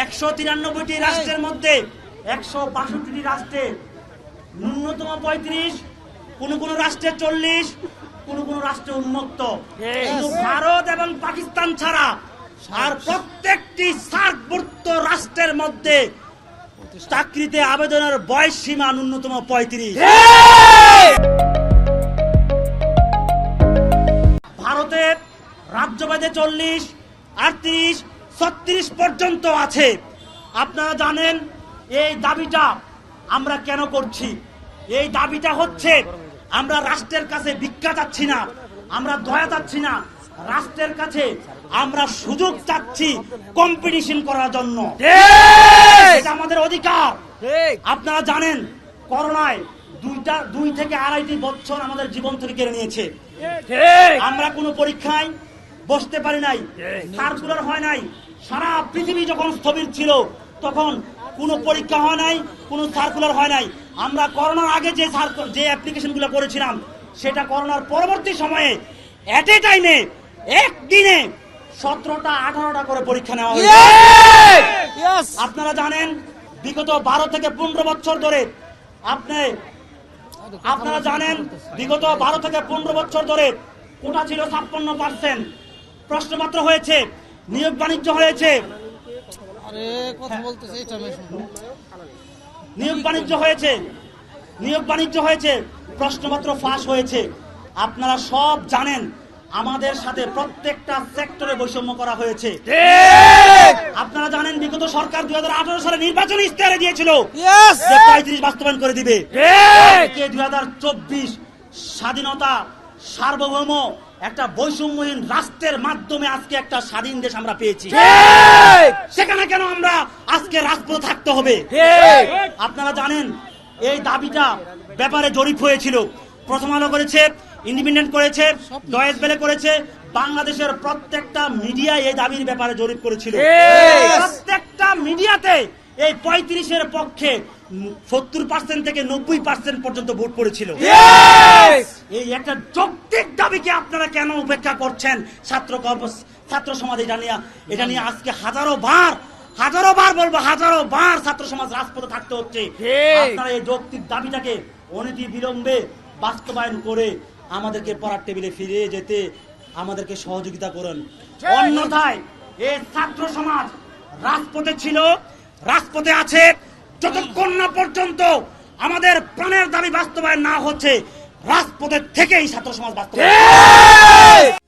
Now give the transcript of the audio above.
একশো তিরানব্বইটি রাষ্ট্রের মধ্যে একশো বাষট্টিটি রাষ্ট্রে ন্যূনতম পঁয়ত্রিশ কোন কোন রাষ্ট্রে চল্লিশ কোন কোন রাষ্ট্রে উন্মুক্ত। কিন্তু ভারত এবং পাকিস্তান ছাড়া আর প্রত্যেকটি সার্কভুক্ত রাষ্ট্রের মধ্যে চাকরিতে আবেদনের বয়স সীমা ন্যূনতম পঁয়ত্রিশ। ভারতের রাজ্যবাদে চল্লিশ আটত্রিশ ছত্রিশ পর্যন্ত আছে। আপনারা জানেন এই দাবিটা আমরা কেন করছি? এই দাবিটা হচ্ছে আমরা রাষ্ট্রের কাছে ভিক্ষা চাচ্ছি না আমরা দয়া চাচ্ছি না রাষ্ট্রের কাছে আমরা সুযোগ চাচ্ছি কম্পিটিশন করার জন্য। এটা আমাদের অধিকার। আপনারা জানেন করোনায় দুইটা দুই থেকে আড়াইটি বছর আমাদের জীবন থেকে কেড়ে নিয়েছে। আমরা কোনো পরীক্ষায় বসতে পারি নাই সার্কুলার হয় নাই। সারা পৃথিবী যখন স্থবির ছিল তখন কোনো পরীক্ষা হয় নাই কোনো সার্কুলার হয় নাই। আমরা করোনার আগে যে সার্কুল যে অ্যাপ্লিকেশনগুলো করেছিলাম সেটা করোনার পরবর্তী সময়ে এট এ টাইমে একদিনে সতেরোটা আঠারোটা করে পরীক্ষা নেওয়া হয়েছে। আপনারা জানেন বিগত বারো থেকে পনেরো বছর ধরে আপনি আপনারা জানেন বিগত বারো থেকে পনেরো বছর ধরে কোটা ছিল ছাপ্পান্ন পার্সেন্ট প্রশ্নপত্র হয়েছে নিয়োগ বাণিজ্য হয়েছে। আরে কথা বলতেছে এটা আমি শুনব। নিয়োগ বাণিজ্য হয়েছে নিয়োগ বাণিজ্য হয়েছে প্রশ্নপত্র ফাঁস হয়েছে। আপনারা সব জানেন আমাদের সাথে প্রত্যেকটা সেক্টরে বৈষম্য করা হয়েছে। আপনারা জানেন বিগত সরকার দুই হাজার আঠারো সালে নির্বাচনী ইস্তাহারে দিয়েছিল। পঁয়ত্রিশ বাস্তবায়ন করে দিবে। কে দুই হাজার চব্বিশ স্বাধীনতা সার্বভৌম একটা বৈষম্যহীন রাষ্ট্রের মাধ্যমে আজকে একটা স্বাধীন দেশ আমরা পেয়েছি। সেখানে কেন আমরা আজকে রাজপথে থাকতে হবে? আপনারা জানেন এই দাবিটা ব্যাপারে জরিপ হয়েছিল। প্রথম আলো করেছে ইন্ডিপেন্ডেন্ট করেছে ডয়েস বেলে করেছে বাংলাদেশের প্রত্যেকটা মিডিয়া এই দাবির ব্যাপারে জরিপ করেছিল। প্রত্যেকটা মিডিয়াতে এই পঁয়ত্রিশের পক্ষে সত্তর পার্সেন্ট থেকে নব্বই পার্সেন্ট পর্যন্ত ভোট পড়েছিল। এই একটা যৌক্তিক দাবিকে আপনারা কেন উপেক্ষা করছেন? ছাত্র ছাত্র সমাজ এটা নিয়ে এটা নিয়ে আজকে হাজারো বার হাজারো বার বলব হাজারো বার ছাত্র সমাজ রাজপথে থাকতে হচ্ছে। আপনারা এই যৌক্তিক দাবিটাকে অনীতি বিলম্বে বাস্তবায়ন করে আমাদেরকে পড়ার টেবিলে ফিরে যেতে আমাদেরকে সহযোগিতা করেন। অন্যথায় এই ছাত্র সমাজ রাজপথে ছিল রাজপথে আছে। যতক্ষণ না পর্যন্ত আমাদের প্রাণের দাবি বাস্তবায়ন না হচ্ছে রাজপথের থেকেই ছাত্র সমাজ বাস্তবায়ন